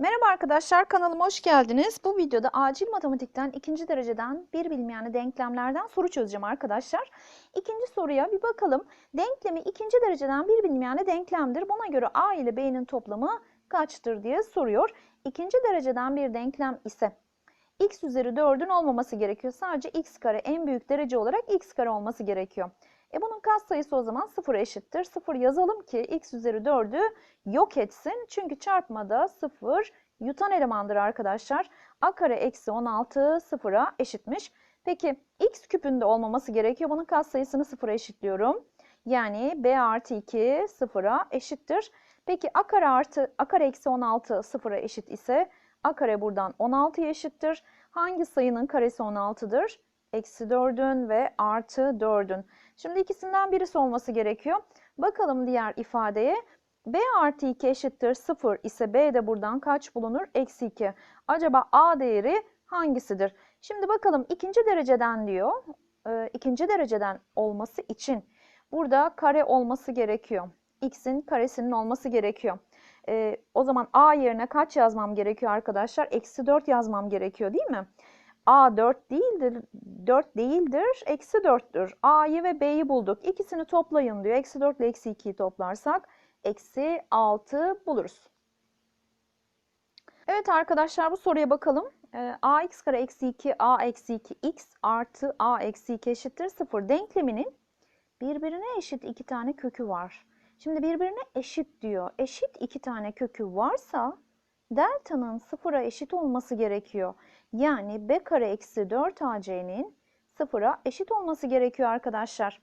Merhaba arkadaşlar kanalıma hoş geldiniz. Bu videoda acil matematikten ikinci dereceden bir bilinmeyenli denklemlerden soru çözeceğim arkadaşlar. İkinci soruya bir bakalım. Denklemi ikinci dereceden bir bilinmeyenli denklemdir. Buna göre A ile B'nin toplamı kaçtır diye soruyor. İkinci dereceden bir denklem ise x üzeri 4'ün olmaması gerekiyor. Sadece x kare en büyük derece olarak x kare olması gerekiyor. E bunun katsayısı o zaman 0 eşittir. 0 yazalım ki x üzeri 4'ü yok etsin. Çünkü çarpmada 0 yutan elemandır arkadaşlar. a kare eksi 16 0'a eşitmiş. Peki x küpünde olmaması gerekiyor. Bunun katsayısını 0'a eşitliyorum. Yani b artı 2 0'a eşittir. Peki a kare artı a kare eksi 16 0'a eşit ise a kare buradan 16'ya eşittir. Hangi sayının karesi 16'dır? Eksi 4'ün ve artı 4'ün. Şimdi ikisinden birisi olması gerekiyor. Bakalım diğer ifadeye. b artı 2 eşittir 0 ise b de buradan kaç bulunur? Eksi 2. Acaba a değeri hangisidir? Şimdi bakalım ikinci dereceden diyor. E, ikinci dereceden olması için burada kare olması gerekiyor. x'in karesinin olması gerekiyor. E, o zaman a yerine kaç yazmam gerekiyor arkadaşlar? Eksi 4 yazmam gerekiyor değil mi? A 4 değildir, 4 değildir, eksi 4'tür. A'yı ve B'yi bulduk. İkisini toplayın diyor. Eksi 4 ile eksi 2'yi toplarsak eksi 6 buluruz. Evet arkadaşlar bu soruya bakalım. Ee, ax kare eksi 2, a eksi 2, x artı a eksi 2 eşittir 0 denkleminin birbirine eşit iki tane kökü var. Şimdi birbirine eşit diyor. Eşit iki tane kökü varsa delta'nın sıfıra eşit olması gerekiyor. Yani b kare eksi 4 ac'nin sıfıra eşit olması gerekiyor arkadaşlar.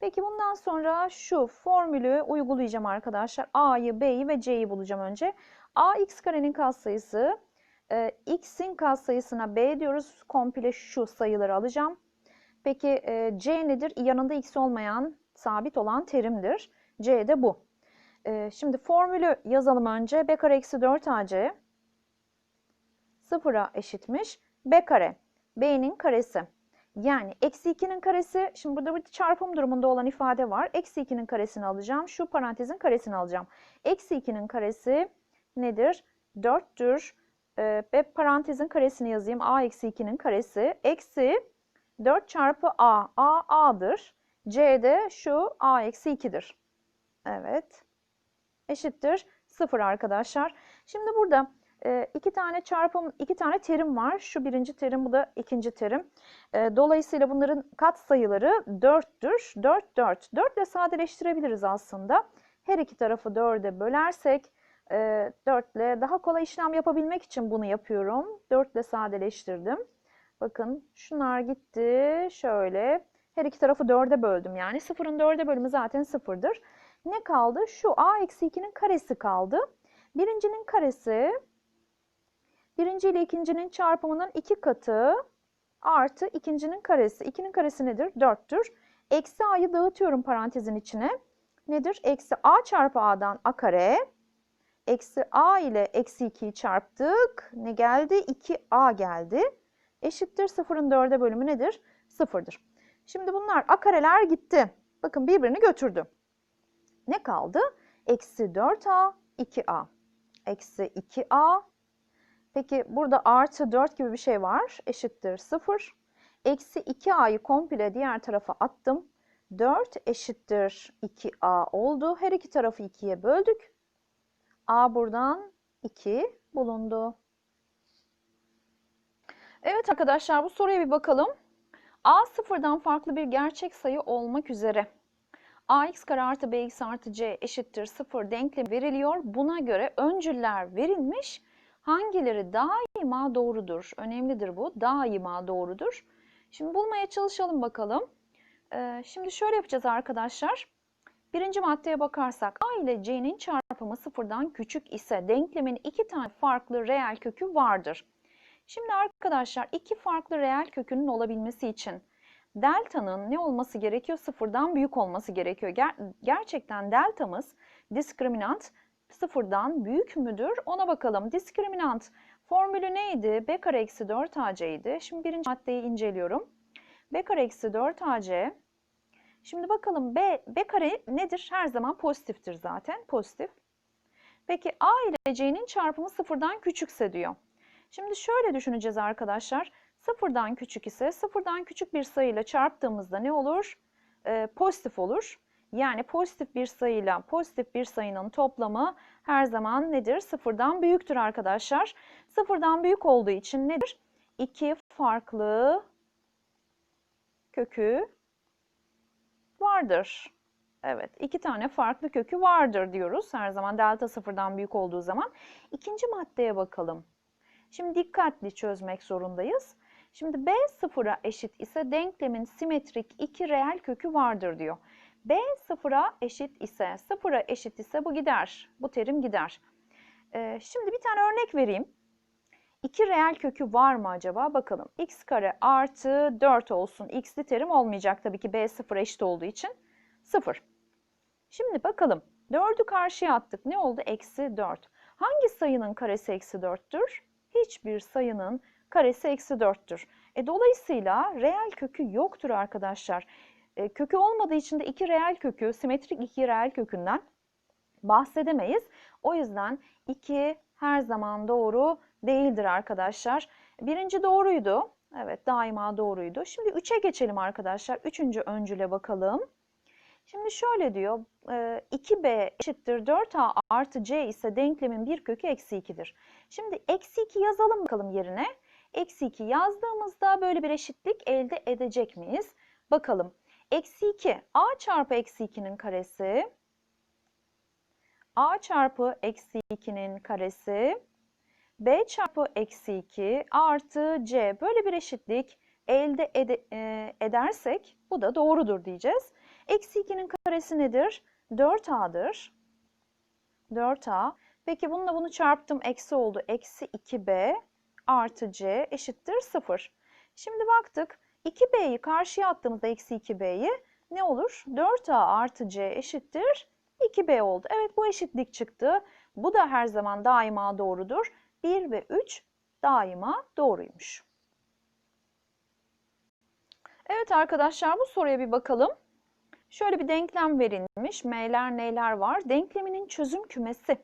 Peki bundan sonra şu formülü uygulayacağım arkadaşlar. a'yı, b'yi ve c'yi bulacağım önce. a x karenin katsayısı, e, x'in katsayısına b diyoruz. Komple şu sayıları alacağım. Peki e, c nedir? Yanında x olmayan, sabit olan terimdir. c de bu. E, şimdi formülü yazalım önce. b kare eksi 4 ac sıfıra eşitmiş. b kare. b'nin karesi. Yani eksi 2'nin karesi, şimdi burada bir çarpım durumunda olan ifade var. Eksi 2'nin karesini alacağım. Şu parantezin karesini alacağım. Eksi 2'nin karesi nedir? 4'tür. Ee, ve parantezin karesini yazayım. a eksi 2'nin karesi. Eksi 4 çarpı a. a a'dır. c de şu a eksi 2'dir. Evet. Eşittir 0 arkadaşlar. Şimdi burada iki tane çarpım, iki tane terim var. Şu birinci terim, bu da ikinci terim. Dolayısıyla bunların kat sayıları 4'tür. 4, 4. 4 ile sadeleştirebiliriz aslında. Her iki tarafı 4'e bölersek 4 ile daha kolay işlem yapabilmek için bunu yapıyorum. 4 ile sadeleştirdim. Bakın şunlar gitti. Şöyle. Her iki tarafı 4'e böldüm. Yani 0'ın 4'e bölümü zaten 0'dır. Ne kaldı? Şu a eksi 2'nin karesi kaldı. Birincinin karesi birinci ile ikincinin çarpımının iki katı artı ikincinin karesi. 2'nin karesi nedir? 4'tür. Eksi a'yı dağıtıyorum parantezin içine. Nedir? Eksi a çarpı a'dan a kare. Eksi a ile eksi 2'yi çarptık. Ne geldi? 2a geldi. Eşittir 0'ın 4'e bölümü nedir? 0'dır. Şimdi bunlar a kareler gitti. Bakın birbirini götürdü. Ne kaldı? Eksi 4a, 2a. Eksi 2a. Peki burada artı 4 gibi bir şey var. Eşittir 0. Eksi 2a'yı komple diğer tarafa attım. 4 eşittir 2a oldu. Her iki tarafı 2'ye böldük. a buradan 2 bulundu. Evet arkadaşlar bu soruya bir bakalım. a sıfırdan farklı bir gerçek sayı olmak üzere ax kare artı bx artı c eşittir 0 denklemi veriliyor. Buna göre öncüller verilmiş. Hangileri daima doğrudur? Önemlidir bu. Daima doğrudur. Şimdi bulmaya çalışalım bakalım. Ee, şimdi şöyle yapacağız arkadaşlar. Birinci maddeye bakarsak a ile c'nin çarpımı sıfırdan küçük ise denklemin iki tane farklı reel kökü vardır. Şimdi arkadaşlar iki farklı reel kökünün olabilmesi için delta'nın ne olması gerekiyor? Sıfırdan büyük olması gerekiyor. Ger gerçekten deltamız diskriminant sıfırdan büyük müdür? Ona bakalım. Diskriminant formülü neydi? b kare eksi 4 ac idi. Şimdi birinci maddeyi inceliyorum. b kare eksi 4 ac. Şimdi bakalım b, b kare nedir? Her zaman pozitiftir zaten. Pozitif. Peki A ile C'nin çarpımı sıfırdan küçükse diyor. Şimdi şöyle düşüneceğiz arkadaşlar. Sıfırdan küçük ise sıfırdan küçük bir sayıyla çarptığımızda ne olur? Ee, pozitif olur. Yani pozitif bir sayıyla pozitif bir sayının toplamı her zaman nedir? Sıfırdan büyüktür arkadaşlar. Sıfırdan büyük olduğu için nedir? İki farklı kökü vardır. Evet, iki tane farklı kökü vardır diyoruz. Her zaman delta sıfırdan büyük olduğu zaman. İkinci maddeye bakalım. Şimdi dikkatli çözmek zorundayız. Şimdi b sıfıra eşit ise denklemin simetrik iki reel kökü vardır diyor. B sıfıra eşit ise, sıfıra eşit ise bu gider. Bu terim gider. Ee, şimdi bir tane örnek vereyim. İki reel kökü var mı acaba? Bakalım. x kare artı 4 olsun. x'li terim olmayacak tabii ki b sıfıra eşit olduğu için. 0. Şimdi bakalım. 4'ü karşıya attık. Ne oldu? Eksi 4. Hangi sayının karesi eksi 4'tür? Hiçbir sayının karesi eksi 4'tür. E, dolayısıyla reel kökü yoktur arkadaşlar. E, kökü olmadığı için de iki reel kökü, simetrik iki reel kökünden bahsedemeyiz. O yüzden 2 her zaman doğru değildir arkadaşlar. Birinci doğruydu. Evet daima doğruydu. Şimdi 3'e geçelim arkadaşlar. Üçüncü öncüle bakalım. Şimdi şöyle diyor, 2b eşittir 4a artı c ise denklemin bir kökü eksi 2'dir. Şimdi eksi 2 yazalım bakalım yerine. Eksi 2 yazdığımızda böyle bir eşitlik elde edecek miyiz? Bakalım. Eksi 2, a çarpı eksi 2'nin karesi, a çarpı eksi 2'nin karesi, b çarpı eksi 2 artı c böyle bir eşitlik elde ede, e, edersek bu da doğrudur diyeceğiz. Eksi 2'nin karesi nedir? 4a'dır. 4a. Peki bununla bunu çarptım. Eksi oldu. Eksi 2b artı c eşittir 0. Şimdi baktık. 2b'yi karşıya attığımızda eksi 2b'yi ne olur? 4a artı c eşittir 2b oldu. Evet bu eşitlik çıktı. Bu da her zaman daima doğrudur. 1 ve 3 daima doğruymuş. Evet arkadaşlar bu soruya bir bakalım. Şöyle bir denklem verilmiş. M'ler neyler var? Denkleminin çözüm kümesi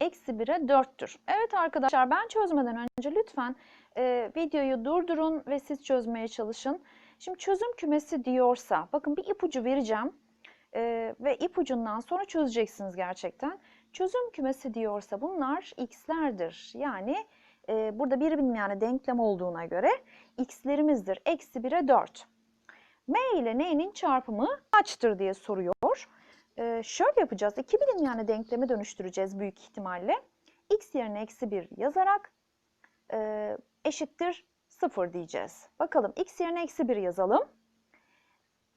eksi 1'e 4'tür. Evet arkadaşlar ben çözmeden önce lütfen e, videoyu durdurun ve siz çözmeye çalışın. Şimdi çözüm kümesi diyorsa bakın bir ipucu vereceğim e, ve ipucundan sonra çözeceksiniz gerçekten. Çözüm kümesi diyorsa bunlar x'lerdir. Yani e, burada bir bilinmeyen denklem olduğuna göre x'lerimizdir. Eksi 1'e 4. M ile N'nin çarpımı kaçtır diye soruyor. Ee, şöyle yapacağız. İki bilinmeyen denklemi dönüştüreceğiz büyük ihtimalle. X yerine eksi 1 yazarak e, eşittir 0 diyeceğiz. Bakalım x yerine eksi 1 yazalım.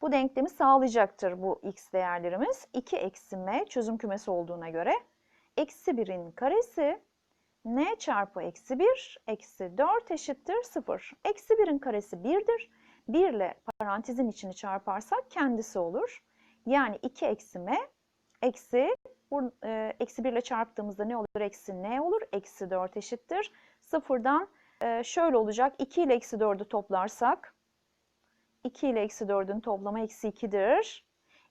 Bu denklemi sağlayacaktır bu x değerlerimiz. 2 eksi m çözüm kümesi olduğuna göre. Eksi 1'in karesi n çarpı eksi 1 eksi 4 eşittir 0. Eksi 1'in karesi 1'dir. 1 ile parantezin içini çarparsak kendisi olur. Yani 2 eksi m eksi e, eksi 1 ile çarptığımızda ne olur? Eksi n olur. Eksi 4 eşittir. Sıfırdan e, şöyle olacak. 2 ile eksi 4'ü toplarsak 2 ile eksi 4'ün toplamı eksi 2'dir.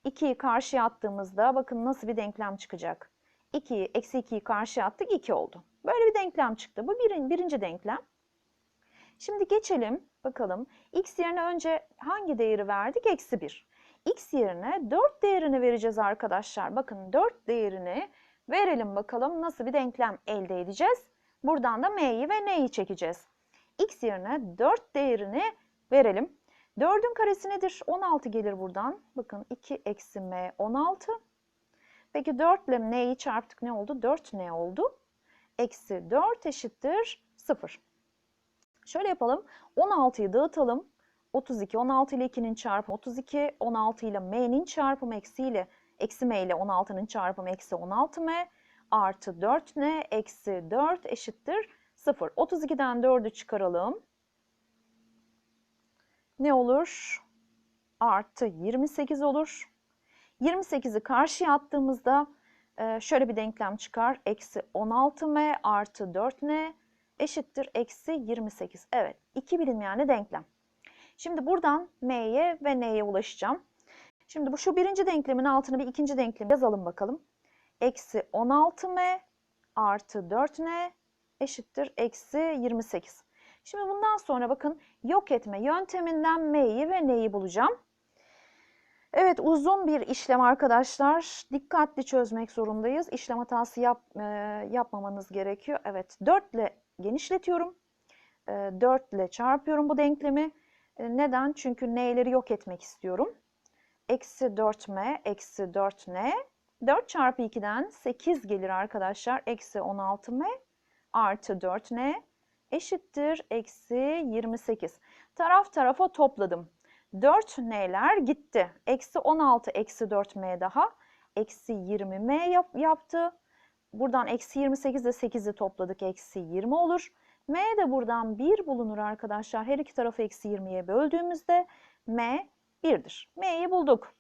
2'yi karşıya attığımızda bakın nasıl bir denklem çıkacak. 2'yi eksi 2'yi karşıya attık 2 oldu. Böyle bir denklem çıktı. Bu birin, birinci denklem. Şimdi geçelim bakalım. X yerine önce hangi değeri verdik? Eksi 1. X yerine 4 değerini vereceğiz arkadaşlar. Bakın 4 değerini verelim bakalım nasıl bir denklem elde edeceğiz. Buradan da M'yi ve N'yi çekeceğiz. X yerine 4 değerini verelim. 4'ün karesi nedir? 16 gelir buradan. Bakın 2 eksi M 16. Peki 4 ile N'yi çarptık ne oldu? 4 ne oldu? Eksi 4 eşittir 0. Şöyle yapalım. 16'yı dağıtalım. 32, 16 ile 2'nin çarpımı 32, 16 ile m'nin çarpımı eksi ile eksi m ile 16'nın çarpımı eksi 16m artı 4n eksi 4 eşittir 0. 32'den 4'ü çıkaralım. Ne olur? Artı 28 olur. 28'i karşıya attığımızda e, şöyle bir denklem çıkar. Eksi 16m artı 4n eşittir eksi 28. Evet iki bilinmeyenli denklem. Şimdi buradan m'ye ve n'ye ulaşacağım. Şimdi bu şu birinci denklemin altına bir ikinci denklem yazalım bakalım. Eksi 16m artı 4n eşittir eksi 28. Şimdi bundan sonra bakın yok etme yönteminden m'yi ve n'yi bulacağım. Evet uzun bir işlem arkadaşlar. Dikkatli çözmek zorundayız. İşlem hatası yap, e, yapmamanız gerekiyor. Evet 4 ile genişletiyorum. E, 4 ile çarpıyorum bu denklemi. E, neden? Çünkü n'leri yok etmek istiyorum. Eksi 4m eksi 4n. 4 çarpı 2'den 8 gelir arkadaşlar. Eksi 16m artı 4n eşittir eksi 28. Taraf tarafa topladım. 4 n'ler gitti. Eksi 16 eksi 4m daha. Eksi 20m yap, yaptı. Buradan eksi 28 ile 8'i topladık. Eksi 20 olur. m de buradan 1 bulunur arkadaşlar. Her iki tarafı eksi 20'ye böldüğümüzde m 1'dir. m'yi bulduk.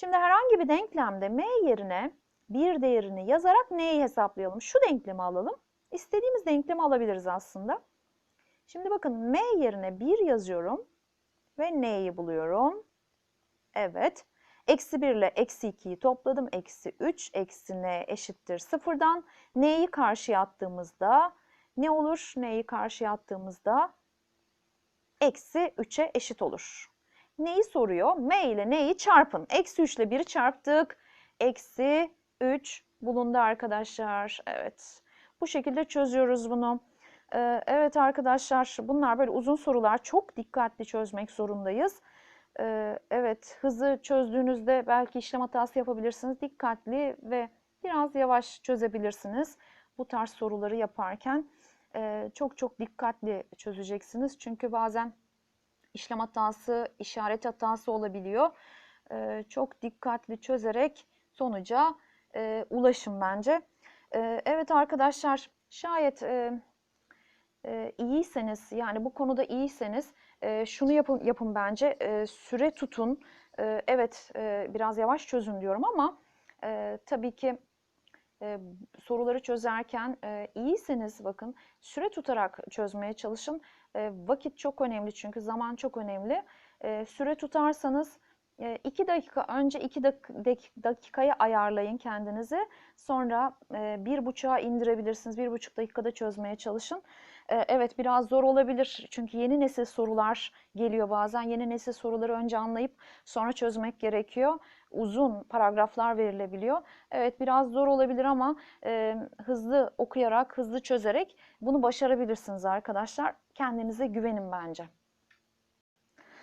Şimdi herhangi bir denklemde m yerine bir değerini yazarak n'yi hesaplayalım. Şu denklemi alalım. İstediğimiz denklemi alabiliriz aslında. Şimdi bakın m yerine 1 yazıyorum ve n'yi buluyorum. Evet. Eksi 1 ile eksi 2'yi topladım. Eksi 3 eksi n eşittir sıfırdan. N'yi karşıya attığımızda ne olur? N'yi karşıya attığımızda eksi 3'e eşit olur. Neyi soruyor? M ile n'yi çarpın. Eksi 3 ile 1'i çarptık. Eksi 3 bulundu arkadaşlar. Evet. Bu şekilde çözüyoruz bunu. Ee, evet arkadaşlar bunlar böyle uzun sorular. Çok dikkatli çözmek zorundayız. Ee, evet hızlı çözdüğünüzde belki işlem hatası yapabilirsiniz. Dikkatli ve biraz yavaş çözebilirsiniz. Bu tarz soruları yaparken e, çok çok dikkatli çözeceksiniz. Çünkü bazen işlem hatası, işaret hatası olabiliyor. Ee, çok dikkatli çözerek sonuca e, ulaşın bence. Evet arkadaşlar şayet e, e, iyiyseniz yani bu konuda iyiyseniz e, şunu yapın, yapın bence e, süre tutun. E, evet e, biraz yavaş çözün diyorum ama e, tabii ki e, soruları çözerken e, iyiyseniz bakın süre tutarak çözmeye çalışın. E, vakit çok önemli çünkü zaman çok önemli. E, süre tutarsanız 2 dakika önce 2 dakikaya ayarlayın kendinizi. Sonra bir buçuğa indirebilirsiniz. Bir buçuk dakikada çözmeye çalışın. Evet biraz zor olabilir. Çünkü yeni nesil sorular geliyor bazen. Yeni nesil soruları önce anlayıp sonra çözmek gerekiyor. Uzun paragraflar verilebiliyor. Evet biraz zor olabilir ama hızlı okuyarak, hızlı çözerek bunu başarabilirsiniz arkadaşlar. Kendinize güvenin bence.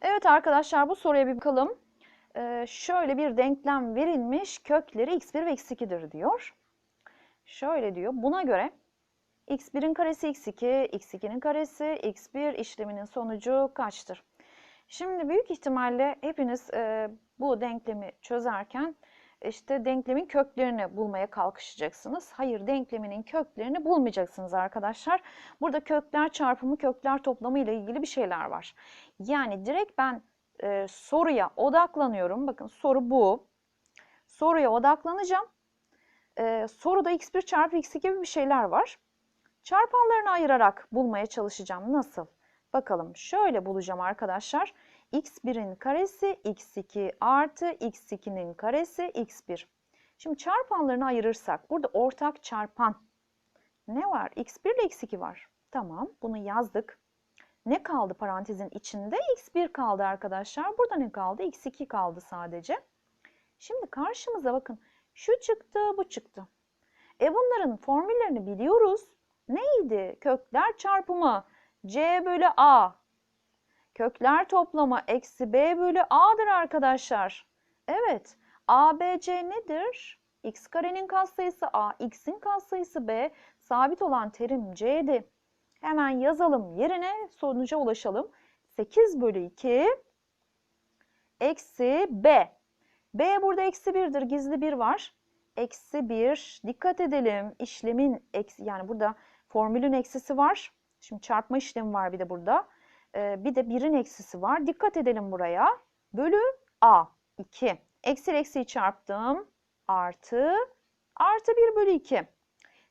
Evet arkadaşlar bu soruya bir bakalım şöyle bir denklem verilmiş kökleri x1 ve x2'dir diyor. Şöyle diyor. Buna göre x1'in karesi x2, x2'nin karesi x1 işleminin sonucu kaçtır? Şimdi büyük ihtimalle hepiniz e, bu denklemi çözerken işte denklemin köklerini bulmaya kalkışacaksınız. Hayır denkleminin köklerini bulmayacaksınız arkadaşlar. Burada kökler çarpımı, kökler toplamı ile ilgili bir şeyler var. Yani direkt ben e, soruya odaklanıyorum. Bakın soru bu. Soruya odaklanacağım. E, soruda x1 çarpı x2 gibi bir şeyler var. Çarpanlarını ayırarak bulmaya çalışacağım. Nasıl? Bakalım şöyle bulacağım arkadaşlar. x1'in karesi x2 artı x2'nin karesi x1. Şimdi çarpanlarını ayırırsak burada ortak çarpan ne var? x1 ile x2 var. Tamam bunu yazdık. Ne kaldı parantezin içinde? x1 kaldı arkadaşlar. Burada ne kaldı? x2 kaldı sadece. Şimdi karşımıza bakın. Şu çıktı, bu çıktı. E bunların formüllerini biliyoruz. Neydi? Kökler çarpımı c bölü a. Kökler toplamı eksi b bölü a'dır arkadaşlar. Evet. a, b, c nedir? x karenin katsayısı a, x'in katsayısı b. Sabit olan terim c'di. Hemen yazalım yerine sonuca ulaşalım. 8 bölü 2 eksi b. b burada eksi 1'dir. Gizli 1 var. Eksi 1. Dikkat edelim. İşlemin eksi, yani burada formülün eksisi var. Şimdi çarpma işlemi var bir de burada. Ee, bir de 1'in eksisi var. Dikkat edelim buraya. Bölü a. 2. Eksi eksiyi çarptım. Artı. Artı 1 bölü 2.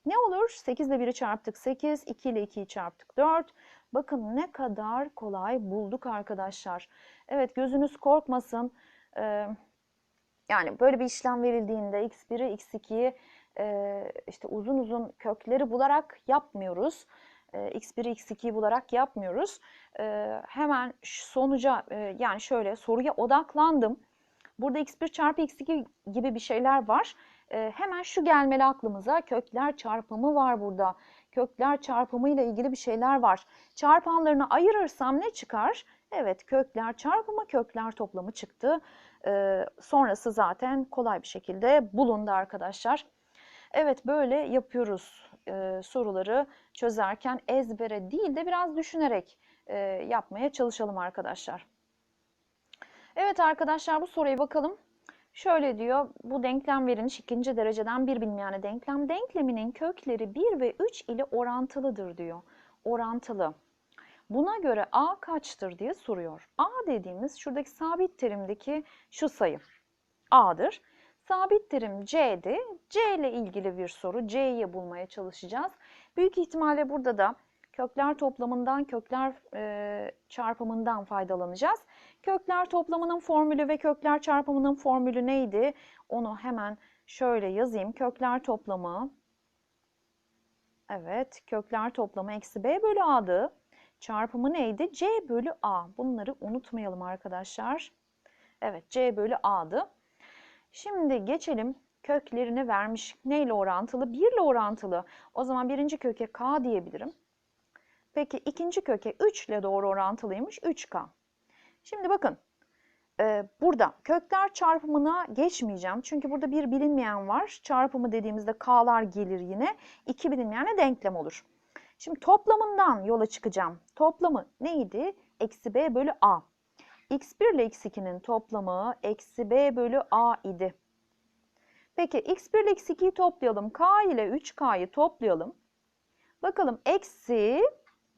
Ne olur? 8 ile 1'i çarptık 8, 2 ile 2'yi çarptık 4. Bakın ne kadar kolay bulduk arkadaşlar. Evet gözünüz korkmasın. Ee, yani böyle bir işlem verildiğinde x1'i x2'yi e, işte uzun uzun kökleri bularak yapmıyoruz. E, x1'i x2'yi bularak yapmıyoruz. E, hemen sonuca e, yani şöyle soruya odaklandım. Burada x1 çarpı x2 gibi bir şeyler var. E, hemen şu gelmeli aklımıza kökler çarpımı var burada. Kökler çarpımı ile ilgili bir şeyler var. Çarpanlarını ayırırsam ne çıkar? Evet kökler çarpımı kökler toplamı çıktı. E, sonrası zaten kolay bir şekilde bulundu arkadaşlar. Evet böyle yapıyoruz e, soruları çözerken ezbere değil de biraz düşünerek e, yapmaya çalışalım arkadaşlar. Evet arkadaşlar bu soruya bakalım. Şöyle diyor, bu denklem verilmiş ikinci dereceden bir bilinmeyen denklem. Denkleminin kökleri 1 ve 3 ile orantılıdır diyor. Orantılı. Buna göre a kaçtır diye soruyor. a dediğimiz şuradaki sabit terimdeki şu sayı a'dır. Sabit terim c'di. c ile ilgili bir soru. c'yi bulmaya çalışacağız. Büyük ihtimalle burada da kökler toplamından, kökler e, çarpımından faydalanacağız. Kökler toplamının formülü ve kökler çarpımının formülü neydi? Onu hemen şöyle yazayım. Kökler toplamı, evet kökler toplamı eksi b bölü a'dı. Çarpımı neydi? c bölü a. Bunları unutmayalım arkadaşlar. Evet c bölü a'dı. Şimdi geçelim köklerini vermiş. Neyle orantılı? 1 ile orantılı. O zaman birinci köke k diyebilirim. Peki ikinci köke 3 ile doğru orantılıymış 3k. Şimdi bakın e, burada kökler çarpımına geçmeyeceğim. Çünkü burada bir bilinmeyen var. Çarpımı dediğimizde k'lar gelir yine. İki bilinmeyene denklem olur. Şimdi toplamından yola çıkacağım. Toplamı neydi? Eksi b bölü a. x1 ile x2'nin toplamı eksi b bölü a idi. Peki x1 ile x2'yi toplayalım. k ile 3k'yı toplayalım. Bakalım eksi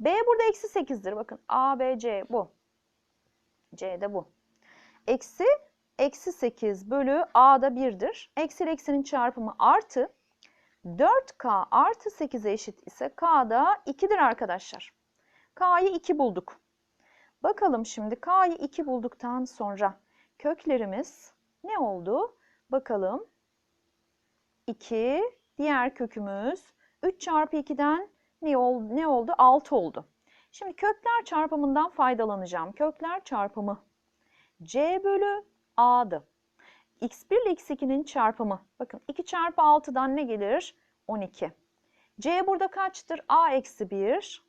b burada eksi 8'dir. Bakın a, b, c bu. c de bu. Eksi eksi 8 bölü a da 1'dir. Eksi ile eksinin çarpımı artı 4k artı 8'e eşit ise k da 2'dir arkadaşlar. k'yı 2 bulduk. Bakalım şimdi k'yı 2 bulduktan sonra köklerimiz ne oldu? Bakalım. 2, diğer kökümüz 3 çarpı 2'den ne oldu? Ne oldu? 6 oldu. Şimdi kökler çarpımından faydalanacağım. Kökler çarpımı c bölü a'dı. x1 ile x2'nin çarpımı. Bakın 2 çarpı 6'dan ne gelir? 12. c burada kaçtır? a eksi 1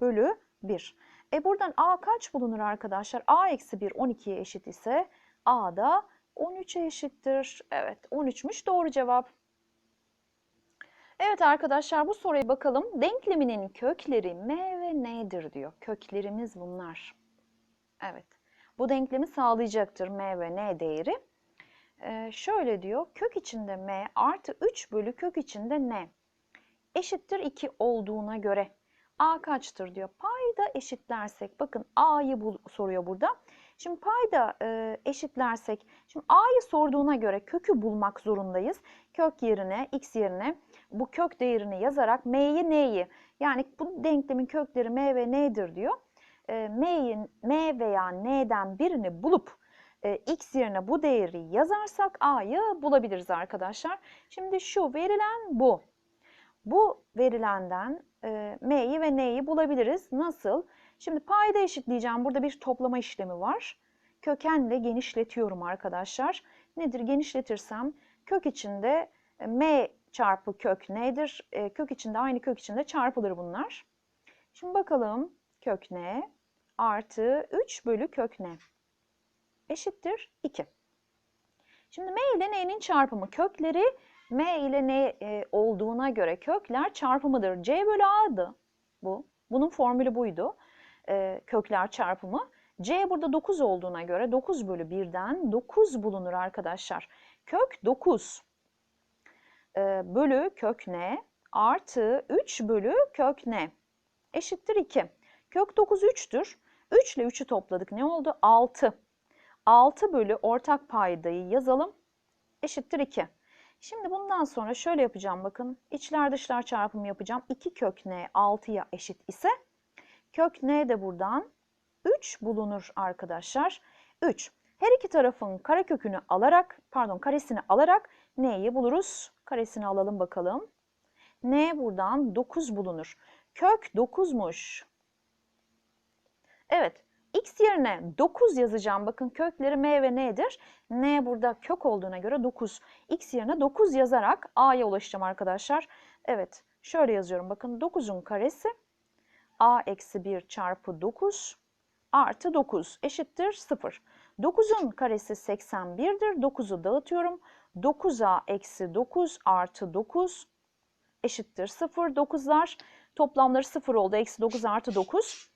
bölü 1. E buradan a kaç bulunur arkadaşlar? a eksi 1 12'ye eşit ise a da 13'e eşittir. Evet 13'müş doğru cevap. Evet arkadaşlar bu soruya bakalım. Denkleminin kökleri m ve n'dir diyor. Köklerimiz bunlar. Evet. Bu denklemi sağlayacaktır m ve n değeri. Ee, şöyle diyor. Kök içinde m artı 3 bölü kök içinde n eşittir 2 olduğuna göre a kaçtır diyor. Payda eşitlersek bakın a'yı soruyor burada. Şimdi payda e, eşitlersek şimdi a'yı sorduğuna göre kökü bulmak zorundayız. Kök yerine x yerine bu kök değerini yazarak m'yi n'yi yani bu denklemin kökleri m ve n'dir diyor. E, m'yi m veya n'den birini bulup e, x yerine bu değeri yazarsak a'yı bulabiliriz arkadaşlar. Şimdi şu verilen bu. Bu verilenden e, m'yi ve n'yi bulabiliriz. Nasıl? Şimdi payda eşitleyeceğim. Burada bir toplama işlemi var. Kökenle genişletiyorum arkadaşlar. Nedir? Genişletirsem kök içinde e, m çarpı kök n'dir. E, kök içinde aynı kök içinde çarpılır bunlar. Şimdi bakalım kök n artı 3 bölü kök n eşittir 2. Şimdi m ile n'nin çarpımı kökleri m ile n e, olduğuna göre kökler çarpımıdır. c bölü a'dı bu. Bunun formülü buydu. E, kökler çarpımı. c burada 9 olduğuna göre 9 bölü 1'den 9 bulunur arkadaşlar. Kök 9 e, bölü kök n artı 3 bölü kök n eşittir 2. Kök 9 3'tür. 3 ile 3'ü topladık. Ne oldu? 6. 6 bölü ortak paydayı yazalım. Eşittir 2. Şimdi bundan sonra şöyle yapacağım bakın. İçler dışlar çarpımı yapacağım. 2 kök n 6'ya eşit ise kök n de buradan 3 bulunur arkadaşlar. 3. Her iki tarafın karekökünü alarak, pardon karesini alarak N'yi buluruz. Karesini alalım bakalım. N buradan 9 bulunur. Kök 9'muş. Evet. X yerine 9 yazacağım. Bakın kökleri M ve N'dir. N burada kök olduğuna göre 9. X yerine 9 yazarak A'ya ulaşacağım arkadaşlar. Evet. Şöyle yazıyorum. Bakın 9'un karesi A eksi 1 çarpı 9 artı 9 eşittir 0. 9'un karesi 81'dir. 9'u dağıtıyorum. 9A eksi 9 artı 9 eşittir 0. 9'lar toplamları 0 oldu. Eksi 9 artı 9.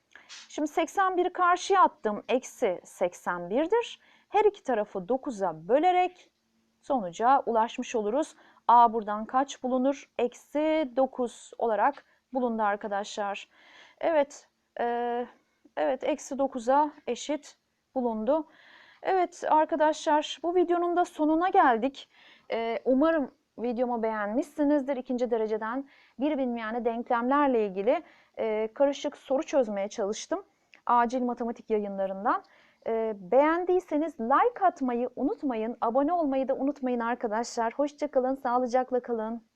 Şimdi 81'i karşıya attım. Eksi 81'dir. Her iki tarafı 9'a bölerek sonuca ulaşmış oluruz. A buradan kaç bulunur? Eksi 9 olarak bulundu arkadaşlar. Evet, e, evet eksi 9'a eşit bulundu. Evet arkadaşlar bu videonun da sonuna geldik. E, umarım videomu beğenmişsinizdir. İkinci dereceden bir bilmeyene denklemlerle ilgili e, karışık soru çözmeye çalıştım. Acil matematik yayınlarından. E, beğendiyseniz like atmayı unutmayın. Abone olmayı da unutmayın arkadaşlar. Hoşçakalın, sağlıcakla kalın.